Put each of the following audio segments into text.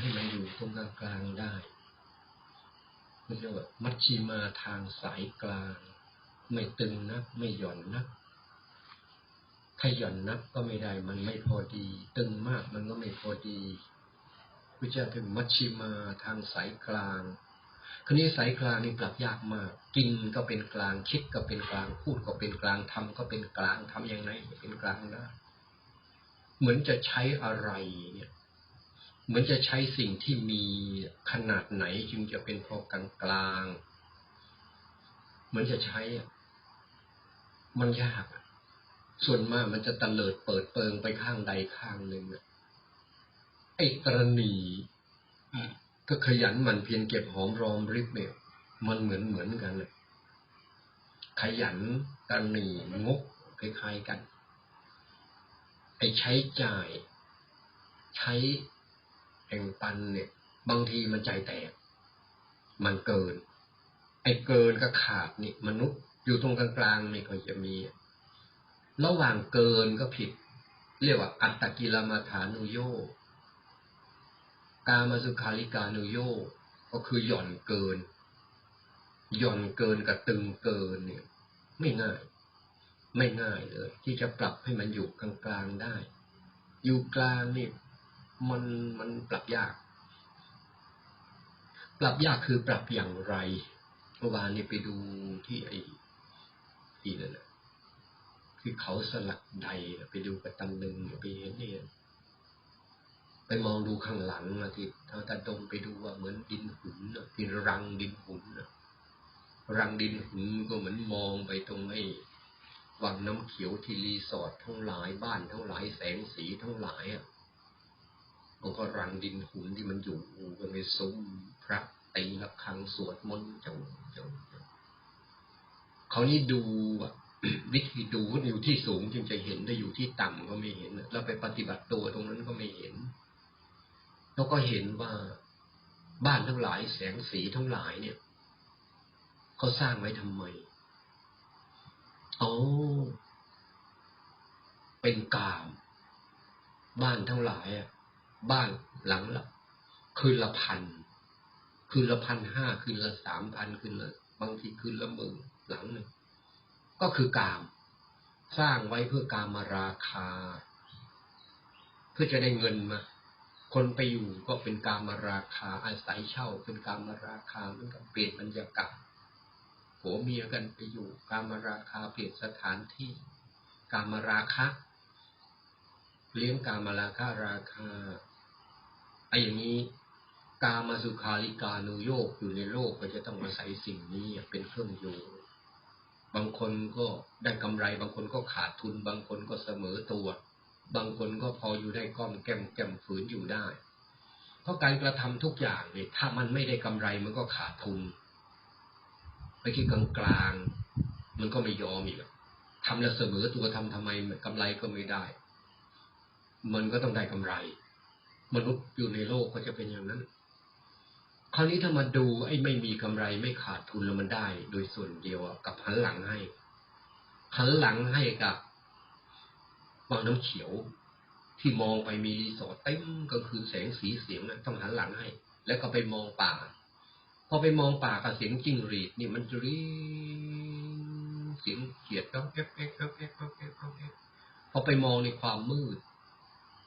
ให้มันอยู่ตรงกลางกลางได้เรียกว่ามัชชิมาทางสายกลาง ไม่ตึงนัก ไม่หย่อนนัก ถ้าหย่อนนักก็ไม่ได้ มันไม่พอดี ตึงมากมันก็ไม่พอดีพระเจ้าถึงมัชชิมาทางสายกลางคราวนี้สายกลางนี่ปรับยากมาก กินก็เป็นกลาง คิดก็เป็นกลาง พูดก็เป็นกลางทำก็เป็นกลางทำอย่างไรเป็นกลางได้เหมือนจะใช้อะไรเนี่ย เหมือนจะใช้สิ่งที่มีขนาดไหนจึงจะเป็นพอกลางกลางเหมือนจะใช้มันยาก ส่วนมากมันจะตะเลิดเปิดเปิงไปข้างใดข้างหนึ่งอะไอ้กรณีก็ขยันมันเพียรเก็บหอมรอมริบเนี่ย มันเหมือนเหมือนกันเลยขยันกรณีงกคล้ายๆกัน ไอ้ใช้จ่าย ใช้ แห่งปันเนี่ย บางทีมันใจแตก มันเกิน ไอ้เกินกับขาดนี่มนุษย์อยู่ตรงกลางๆไม่ค่อยจะมี ระหว่างเกินก็ผิด เรียกว่า อัตตกิลมาฐานุโยกามาสุขาริกานุโยก็คือหย่อนเกิน หย่อนเกินกับตึงเกินเนี่ย ไม่ง่าย ไม่ง่ายเลย ที่จะปรับให้มันอยู่กลางๆได้ อยู่กลางนี่ มันมันปรับยาก ปรับยากคือปรับอย่างไรเมื่อวานนี้ไปดูที่ไอ้ที่นั่นแหละคือเขาสลักใดไปดูกระตันหนึ่งไปเห็นเนี่ยไปมองดูข้างหลังนะที่ทางตาตรงไปดูว่าเหมือนดินหุนนะที่รังดินหุนนะรังดินหุนก็เหมือนมองไปตรงไอ้วังน้ำเขียวที่รีสอร์ททั้งหลายบ้านทั้งหลายแสงสีทั้งหลายอะ มันก็รังดินหุนที่มันอยู่กันในซุ้มพระตีระฆังสวดมนต์จังจังเขานี่ดูอะวิธีดูอยู่ที่สูงจึงจะเห็นได้อยู่ที่ต่ำก็ไม่เห็นแล้วไปปฏิบัติตัวตรงนั้นก็ไม่เห็น แล้วก็เห็นว่าบ้านทั้งหลายแสงสีทั้งหลายเนี่ยเขาสร้างไว้ทำไมโอ้เป็นกาม บ้านทั้งหลายอะ บ้านหลังละคืนละพัน คืนละพันห้าคืนละสามพันคืนละบางทีคืนละหมื่นหลังหนึ่งก็คือกาม สร้างไว้เพื่อการมาราคา เพื่อจะได้เงินมา คนไปอยู่ก็เป็นการมาราคา อาศัยเช่า เป็นการมาราคาเหมือนกับเปลี่ยนบรรยากาศผัวเมียกันไปอยู่ การมาราคาเปลี่ยนสถานที่ การมาราคะ เลี้ยงการมาราคาราคา ไอ้อย่างนี้กามาสุขาริกานุโยกอยู่ในโลกก็จะต้องอาศัยสิ่งนี้เป็นเครื่องอยู่บางคนก็ได้กำไร บางคนก็ขาดทุน บางคนก็เสมอตัว บางคนก็พออยู่ได้ก้อมแก้มแก้มฝืนอยู่ได้ เพราะการกระทำทุกอย่างเนี่ยถ้ามันไม่ได้กำไรมันก็ขาดทุนไปคิดกลางกลางมันก็ไม่ยอมอีกทำแล้วเสมอตัวทำทำไมกำไรก็ไม่ได้ มันก็ต้องได้กำไร มนุษย์อยู่ในโลกก็จะเป็นอย่างนั้น คราวนี้ถ้ามาดูไอ้ไม่มีกำไรไม่ขาดทุนแล้วมันได้ โดยส่วนเดียวกับหันหลังให้หันหลังให้กับวังน้ำเขียว ที่มองไปมีรีสอร์ทเต็มก็คือแสงสีเสียงนะต้องหันหลังให้ แล้วก็ไปมองป่า พอไปมองป่ากับเสียงจิ้งหรีดนี่มันจะรีเสียงเขียดก็เอ๊ะเอ๊ะเอ๊ะเอ๊ะเอ๊ะเอ๊ะเอ๊ะพอไปมองในความมืด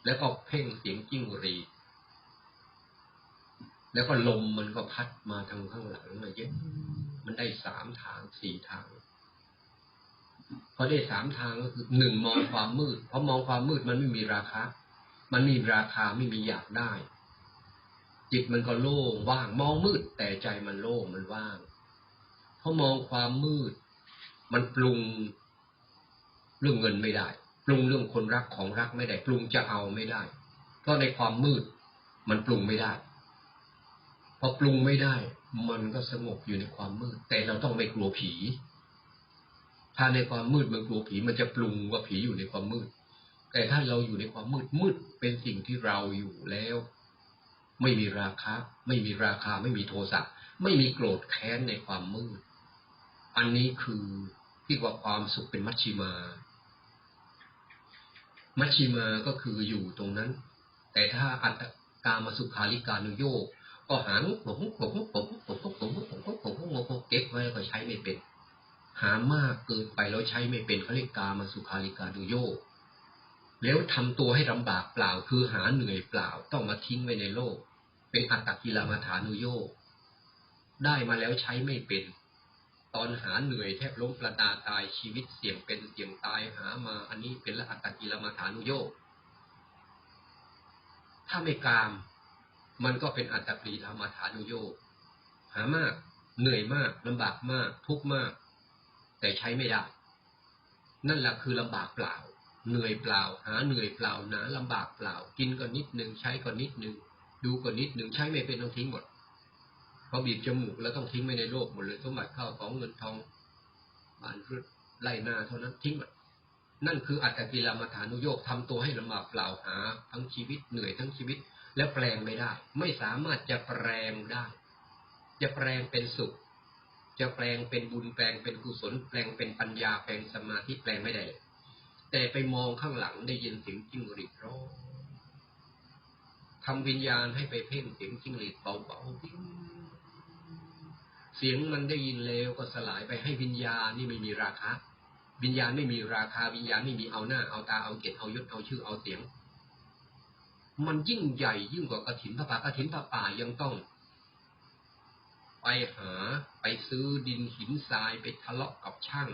แล้วก็เพ่งเสียงจิ้งหรีดแล้วก็ลมมันก็พัดมาทางข้างหลังมาเยอะมันได้สามทางสี่ทางพอได้สามทางก็คือหนึ่งมองความมืดเพราะมองความมืดมันไม่มีราคา มันมีราคาไม่มีอยากได้ จิตมันก็โล่งว่างมองมืด แต่ใจมันโล่งมันว่างเพราะมองความมืด มันปรุงเรื่องเงินไม่ได้ ปรุงเรื่องคนรักของรักไม่ได้ปรุงจะเอาไม่ได้ เพราะในความมืดมันปรุงไม่ได้พอปรุงไม่ได้ มันก็สงบอยู่ในความมืด แต่เราต้องไม่กลัวผี ถ้าในความมืดมันกลัวผีมันจะปรุงว่าผีอยู่ในความมืด แต่ถ้าเราอยู่ในความมืดมืดเป็นสิ่งที่เราอยู่แล้ว ไม่มีราคาไม่มีราคาไม่มีโทสะไม่มีโกรธแค้นในความมืด อันนี้คือที่ว่าความสุขเป็นมัชชิมา มัชชิมาก็คืออยู่ตรงนั้น แต่ถ้าอัตกามาสุขาริการุโยกก็หางผมผมผมผมผมผมผมผมผมผมผมเก็บไว้ก็ใช้ไม่เป็น หามากเกินไปแล้วใช้ไม่เป็นเขาเรียกกามาสุขาริการุโยกแล้วทำตัวให้ลำบากเปล่าคือหาเหนื่อยเปล่าต้องมาทิ้งไว้ในโลก เป็นอัตตกิลมาฐานุโยกได้มาแล้วใช้ไม่เป็น ตอนหาเหนื่อยแทบล้มประดาตายชีวิตเสี่ยงเป็นเสี่ยงตายหามา อันนี้เป็นละอัตตกิลมาฐานุโยกถ้าไม่กาม มันก็เป็นอัตตปรีธรรมฐานุโยกหามาก เหนื่อยมากลำบากมาก ทุกมาก แต่ใช้ไม่ได้ นั่นแหละคือลำบากเปล่า เหนื่อยเปล่า หาเหนื่อยเปล่านะลำบากเปล่า กินก็นิดหนึ่งใช้ก็นิดหนึ่งดูก็นิดหนึ่งใช้ไม่เป็นต้องทิ้งหมด พอบีบจมูกแล้วต้องทิ้งไว้ในโลกหมดเลยสมบัติเข้าของเงินทองบ้านรถไล่หน้าเท่านั้นทิ้งหมดนั่นคืออัตตกิลมัฐานุโยกทำตัวให้ลำบากเปล่าหา ทั้งชีวิตเหนื่อยทั้งชีวิต แล้วแปลงไม่ได้ ไม่สามารถจะแปลงได้ จะแปลงเป็นสุข จะแปลงเป็นบุญแปลงเป็นกุศล แปลงเป็นปัญญาแปลงสมาธิแปลงไม่ได้ แต่ไปมองข้างหลังได้ยินเสียงจิ้งหรีดร้องทำวิญญาณให้ไปเพ่งเสียงจิ้งหรีดเบาๆ เสียงมันได้ยินแล้วก็สลายไปให้วิญญาณนี่ไม่มีราคาวิญญาณไม่มีราคาวิญญาณไม่มีเอาหน้าเอาตาเอาเกตเอายศเอาชื่อเอาเสียง มันยิ่งใหญ่ยิ่งกว่ากระถินพระป่ากระถินพระป่ายังต้อง ไปหาไปซื้อดินหินทรายไปทะเลาะกับช่าง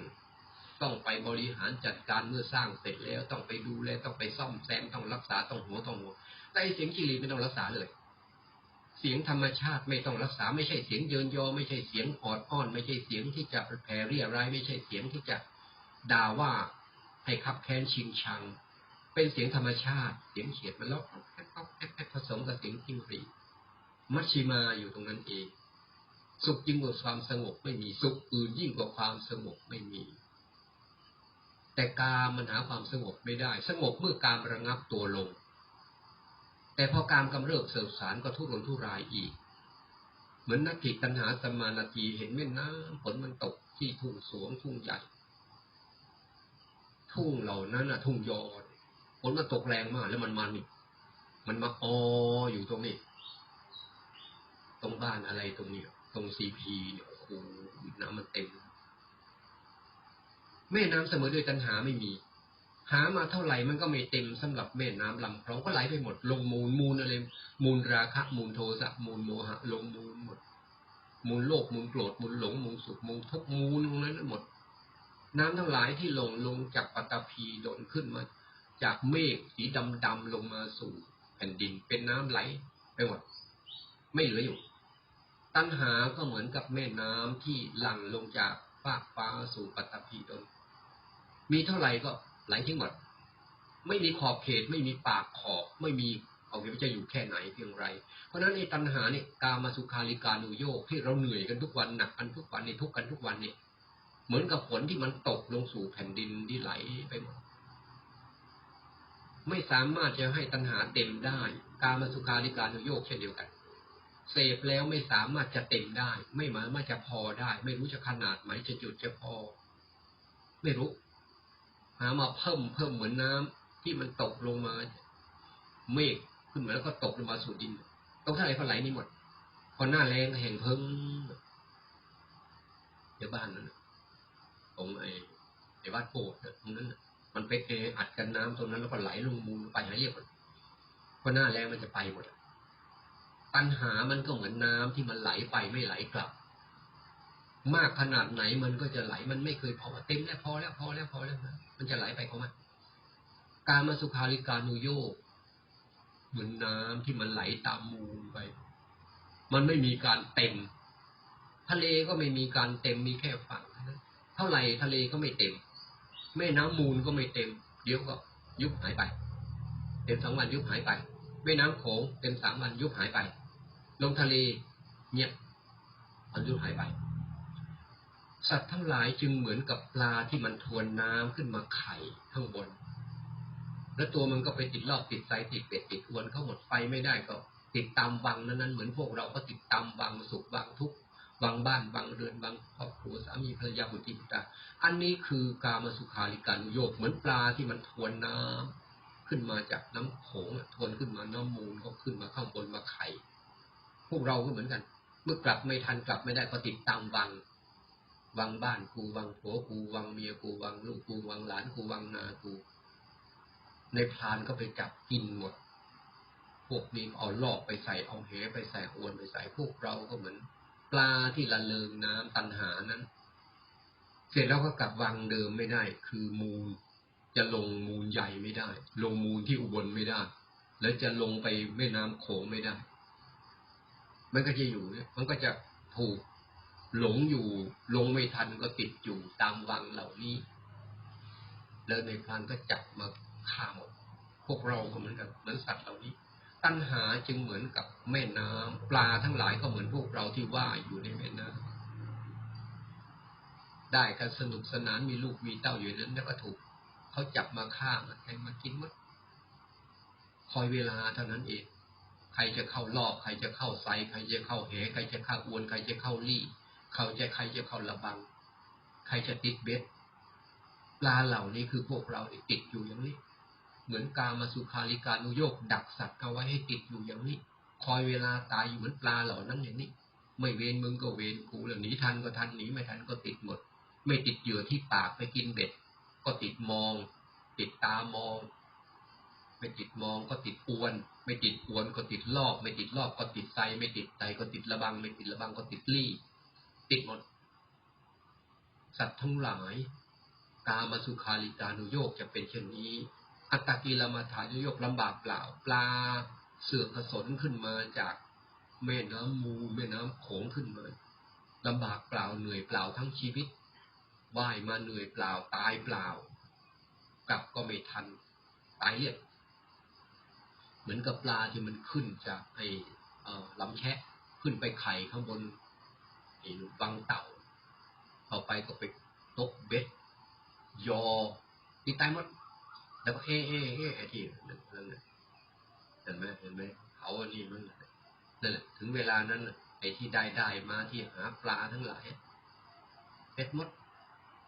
ต้องไปบริหารจัดการเมื่อสร้างเสร็จแล้วต้องไปดูแลต้องไปซ่อมแซมต้องรักษาต้องหัวต้องหัวแต่เสียงกิริไม่ต้องรักษาเลย เสียงธรรมชาติไม่ต้องรักษาไม่ใช่เสียงเยินยอ ไม่ใช่เสียงออดอ้อน ไม่ใช่เสียงที่จะแผ่เรียร้ายไม่ใช่เสียงที่จะด่าว่าให้ขับแค้นชิงชัง เป็นเสียงธรรมชาติ เสียงเขียดมันแล้วผสมกับเสียงจิ้งหรีมัชชิมาอยู่ตรงนั้นเอง สุขยิ่งกว่าความสงบไม่มีสุขอื่นยิ่งกว่าความสงบไม่มี แต่กามมันหาความสงบไม่ได้ สงบเมื่อกามระงับตัวลง แต่พอกามกำเริบเสบสารก็ทุรนทุรายอีก เหมือนนักกิตัณหาสมานาทีเห็นแม่น้ำฝนมันตกที่ทุ่งสวงทุ่งใหญ่ ทุ่งเหล่านั้นอะทุ่งยอฝนมันตกแรงมาก แล้วมันมันนี่มันมาอออยู่ตรงนี้ ตรงบ้านอะไรตรงนี้ตรงซีพีเนี่ยโอ้โหน้ำมันเต็มแม่น้ำเสมอด้วยตัณหาไม่มี หามาเท่าไหร่มันก็ไม่เต็มสำหรับแม่น้ำลำคลองก็ไหลไปหมด ลงมูลมูลอะไรมูลราคะ มูลโทสะมูลโมหะ ลงมูลหมด มูลโลภมูลโกรธมูลหลงมูลสุขมูลทุกมูลตรงนั้นหมด น้ำทั้งหลายที่ลงลงจากปัตตภีโดนขึ้นมา จากเมฆสีดำดำลงมาสู่แผ่นดินเป็นน้ำไหลไปหมด ไม่เหลืออยู่ ตัณหาก็เหมือนกับแม่น้ำที่หลั่งลงจากฟากฟ้าสู่ปัตตภีดนมีเท่าไหร่ก็ ไหลทิ้งหมด ไม่มีขอบเขต ไม่มีปากขอบไม่มีเอาเขตจะอยู่แค่ไหนเพียงไร เพราะนั้นในตัณหาเนี่ยกามาสุขาริการุโยกที่เราเหนื่อยกันทุกวันหนักกันทุกวันในทุกกันทุกวันเนี่ยเหมือนกับฝนที่มันตกลงสู่แผ่นดินที่ไหลไปหมดไม่สามารถจะให้ตัณหาเต็มได้ การมาสุขาริการุโยกเช่นเดียวกัน เสพแล้วไม่สามารถจะเต็มได้ ไม่หมายว่าจะพอได้ ไม่รู้จะขนาดไหนจะจุดจะพอ ไม่รู้ หามาเพิ่มเพิ่มเหมือนน้ำที่มันตกลงมา เมฆขึ้นมาแล้วก็ตกลงมาสู่ดินตรงท่าไหร่ก็ไหลนี่หมด พอหน้าแรงแห่งเพิ่งเดี๋ยวบ้านนั้นตรงไอ้ไอ้วัดโพดตรงนั้นมันไปเออัดกันน้ำตรงนั้นแล้วก็ไหลลงมูลไปหายเรียบหมดพราะหน้าแรงมันจะไปหมดปัญหามันก็เหมือนน้ำที่มันไหลไปไม่ไหลกลับ มากขนาดไหนมันก็จะไหล มันไม่เคยพอเต็มแล้วพอแล้วพอแล้วพอแล้วนะมันจะไหลไปของมันการมาสุขาริการุโยกเหมือนน้ำที่มันไหลตามมูลไป มันไม่มีการเต็ม ทะเลก็ไม่มีการเต็มมีแค่ฝั่งเท่าไหร่ทะเลก็ไม่เต็ม แม่น้ำมูลก็ไม่เต็ม เดี๋ยวก็ยุบหายไป เต็มสองวันยุบหายไป แม่น้ำโขงเต็มสามวันยุบหายไป ลงทะเลเงียบมันยุบหายไป สัตว์ทั้งหลายจึงเหมือนกับปลาที่มันทวนน้ำขึ้นมาไข่ข้างบน แล้วตัวมันก็ไปติดรอบติดใจติดเป็ดติดอวนเข้าหมดไฟไม่ได้ก็ติดตามวังนั้นนั้นเหมือนพวกเราก็ติดตามวังสุขวังทุกข์บางบ้านบางเรือนบางครอบครัวสามีภรรยาบุตรบุตรอันนี้คือกามสุขาริการุโยกเหมือนปลาที่มันทวนน้ำขึ้นมาจากน้ำโขงทวนขึ้นมาน้ำมูลก็ขึ้นมาข้างบนมาไข่พวกเราก็เหมือนกัน เมื่อกลับไม่ทันกลับไม่ได้ก็ติดตามวัง วังบ้านกูวังผัวกูวังเมียกูวังลูกกูวังหลานกูวังนากูในพรานก็ไปจับกินหมด พวกนี้เอาลอกไปใส่เอาเหไปใส่อวนไปใส่พวกเราก็เหมือน ปลาที่ละเลงน้ำตันหานั้น เสร็จแล้วก็กลับวังเดิมไม่ได้ คือมูล จะลงมูลใหญ่ไม่ได้ ลงมูลที่อุบลไม่ได้ แล้วจะลงไปแม่น้ำโขงไม่ได้ มันก็จะอยู่เนี่ยมันก็จะถูก หลงอยู่ลงไม่ทันก็ติดอยู่ตามวังเหล่านี้ แล้วในพรานก็จับมาฆ่าหมด พวกเราก็เหมือนกันเหมือนสัตว์เหล่านี้ ตัณหาจึงเหมือนกับแม่น้ำปลาทั้งหลายก็เหมือนพวกเราที่ว่ายอยู่ในแม่น้ำได้กันสนุกสนานมีลูกมีเต้าอยู่นั้น แล้วก็ถูกเขาจับมาฆ่ามาแทงมากินหมดคอยเวลาเท่านั้นเอง ใครจะเข้ารอบ ใครจะเข้าไซใครจะเข้าเหใครจะเข้าอวน ใครจะเข้าลี่ เขาจะใครจะเขาระบัง ใครจะติดเบ็ด ปลาเหล่านี้คือพวกเราติดอยู่อย่างนี้ เหมือนกามาสุขาริการุโยกดักสัตว์เอาไว้ให้ติดอยู่อย่างนี้ คอยเวลาตายอยู่เหมือนปลาเหล่านั้นอย่างนี้ ไม่เวนมึงก็เวนกูแล้วหนีทันก็ทันหนีไม่ทันก็ติดหมด ไม่ติดเหยื่อที่ปากไปกินเบ็ด ก็ติดมอง ติดตามองไม่ติดมองก็ติดอวน ไม่ติดอวนก็ติดลอก ไม่ติดลอกก็ติดไซไม่ติดไซก็ติดระบัง ไม่ติดระบังก็ติดลี่ ติดหมด สัตว์ทั้งหลายกามาสุขาริการุโยกจะเป็นเช่นนี้ อัตตกิลมาฐานุโยกลำบากเปล่า ปลาเสื่อกกระสนขึ้นมาจากแม่น้ำมูแม่น้ำโขงขึ้นมาลำบากเปล่าเหนื่อยเปล่าทั้งชีวิตว่ายมาเหนื่อยเปล่าตายเปล่า กลับก็ไม่ทันตายเรียบเหมือนกับปลาที่มันขึ้นจากไอ้ลำแคะขึ้นไปไข่ข้างบน ไอ้วังเต่าเอไปก็ไปตกเบ็ด ยอตีตายหมด แล้วก็เอ๊ะเอ๊ะเอ๊ะไอ้ที่นั่นนั่นเห็นไหมเห็นไหมเขาอันนี้มันนั่นแหละถึงเวลานั้นไอ้ที่ได้ได้มาที่หาปลาทั้งหลายเบ็ดมด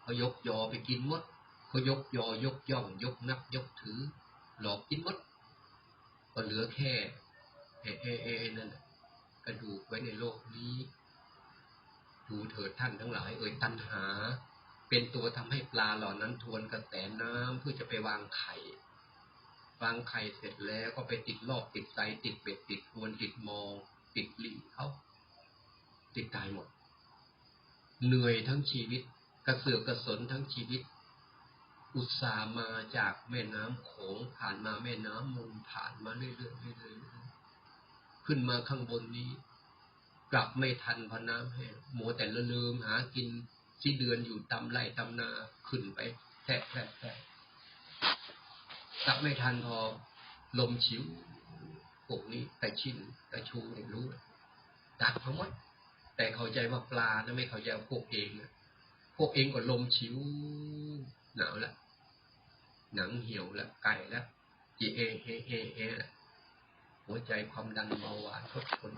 เขายกยอไปกินมดเขายกยอยกย่อง ยกนับยกถือ หลอกกินมดก็เหลือแค่เอเอเอนั่นกระดูกไว้ในโลกนี้ ดูเถิดท่านทั้งหลาย เอ่ยตัณหา เป็นตัวทำให้ปลาเหล่านั้นทวนกระแสน้ำเพื่อจะไปวางไข่วางไข่เสร็จแล้วก็ไปติดลอกติดไซติดเบ็ดติดอวนติดมอง ติดหลีเขาติดตายหมด เหนื่อยทั้งชีวิต กระเสือกกระสนทั้งชีวิต อุตส่าห์มาจากแม่น้ำโขงผ่านมาแม่น้ำมูลผ่านมาเรื่อยๆเรื่อยๆขึ้นมาข้างบนนี้ กลับไม่ทันพอน้ำแห้งหมัวแต่ละลืมหากินที่เดือนอยู่ตำไร่ตำนาขึ้นไปแทะแทะแทะกลับไม่ทันพอลมชิวพวกนี้แต่ชินแต่ชูไม่รู้ดักทั้งหมดแต่เข้าใจว่าปลานะไม่เข้าใจพวกเองนะพวกเองก็ลมชิวหนาวละหนังเหี่ยวละไก่ละจีเอเฮเฮเฮลหัวใจความดันเบาหวานทดทน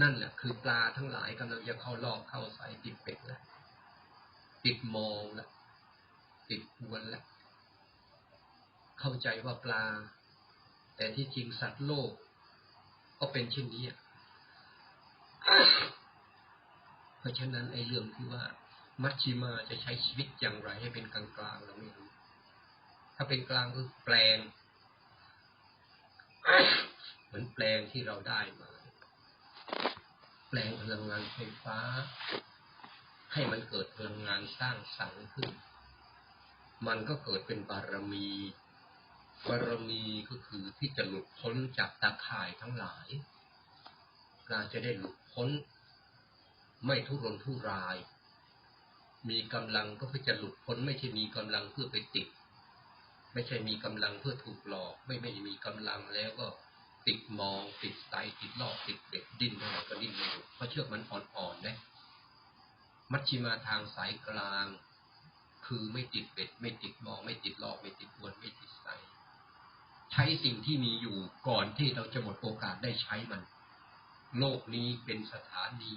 นั่นแหละคือปลาทั้งหลายกำลังจะเข้าลอกเข้าใส่ติดเป็ดแล้วติดมองแล้วติดอวนแล้วเข้าใจว่าปลา แต่ที่จริงสัตว์โลก ก็เป็นเช่นนี้เพราะฉะนั้นไอ้เรื่องที่ว่า มัชชิมาจะใช้ชีวิตอย่างไรให้เป็นกลางกลางเราไม่รู้ถ้าเป็นกลางคือแปลง เหมือนแปลงที่เราได้มา แปลงพลังงานไฟฟ้า ให้มันเกิดพลังงานสร้างสรรค์ขึ้น มันก็เกิดเป็นบารมี บารมีก็คือที่จะหลุดพ้นจากตาข่ายทั้งหลายการจะได้หลุดพ้น ไม่ทุรนทุราย มีกำลังก็เพื่อจะหลุดพ้น ไม่ใช่มีกำลังเพื่อไปติด ไม่ใช่มีกำลังเพื่อถูกหลอก ไม่ไม่มีกำลังแล้วก็ ติดมองติดไตติดลอกติดเบ็ดดิ้นอะไรก็ดิ้นไม่หยุดเพราะเชือกมันอ่อนๆนะมัชชิมาทางสายกลาง คือไม่ติดเบ็ด ไม่ติดมอง ไม่ติดลอก ไม่ติดวนไม่ติดไตใช้สิ่งที่มีอยู่ก่อนที่เราจะหมดโอกาสได้ใช้มัน โลกนี้เป็นสถานี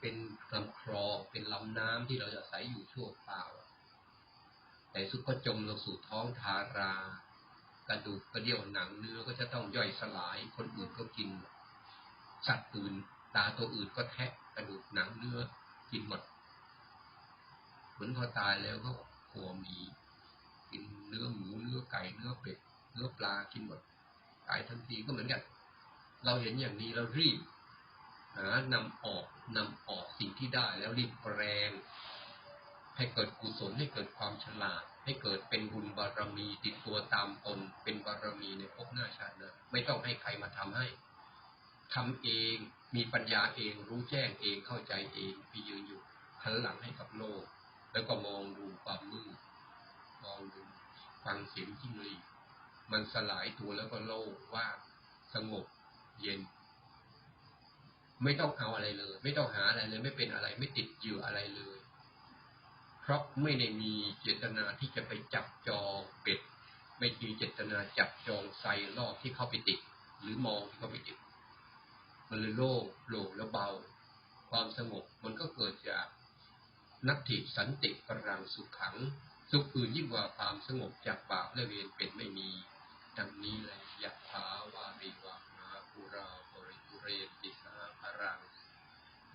เป็นลำคลองเป็นลำน้ำที่เราจะใส่อยู่ชั่วคราวแต่สุดก็จมลงสู่ท้องทารา กระดูกกระเดี่ยวหนังเนื้อก็จะต้องย่อยสลาย คนอื่นก็กิน สัตว์อื่นตาตัวอื่นก็แทะกระดูกหนังเนื้อกินหมดเหมือนพอตายแล้วก็หัวหมีกินเนื้อหมูเนื้อไก่เนื้อเป็ดเนื้อปลากินหมดตายทันทีก็เหมือนกัน เราเห็นอย่างนี้เรารีบหานำออกนำออกสิ่งที่ได้แล้วรีบแปลง ให้เกิดกุศลให้เกิดความฉลาด ให้เกิดเป็นบุญบารมีติดตัวตามตน เป็นบารมีในภพหน้าชาติหน้าไม่ต้องให้ใครมาทำให้ทำเองมีปัญญาเองรู้แจ้งเองเข้าใจเองไปยืนอยู่หันหลังให้กับโลก แล้วก็มองดูความมืดมองดูฟังเสียงจิ้งหรีมันสลายตัวแล้วก็โล่งว่างสงบเย็น ไม่ต้องเอาอะไรเลย ไม่ต้องหาอะไรเลย ไม่เป็นอะไร ไม่ติดอยู่อะไรเลย เพราะไม่ได้มีเจตนาที่จะไปจับจองเป็ด ไม่มีเจตนาจับจองใส่รอบที่เข้าไปติด หรือมองที่เข้าไปติด มันเลยโล่งโปร่งและเบา ความสงบมันก็เกิดจากนัตถิสันติปรังสุขขัง สุขอื่นยิ่งกว่าความสงบจากบาปและเวรเป็นไม่มี ดังนี้เลยยะถาวาริวาหาปุราบริปุเรติสาภรัง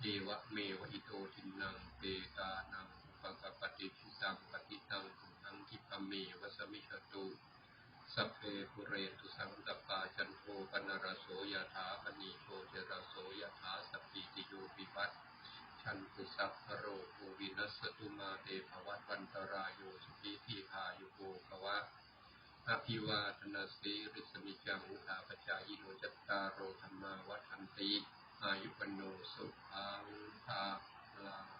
เอวะเมวะอิโตทินังเปตานัง อุปกปปติทิตังปฏิตังตุนังทิปะเมวะสมิชตุสัพเพปุเรตุสังตปาจันโทปนรโสยถาปณีโทเจรโสยถาสัพพิติโยวิวัตชันตุสัพพโรโควินัสตุมาเตภวัตวันตรายโยสุขีทีพายุโกภวะอภิวาทนาสีริสมิจังอุทาปจายิโนจัตตาโอธรรมาวัฏันติอายุปโนสุขังภาลัง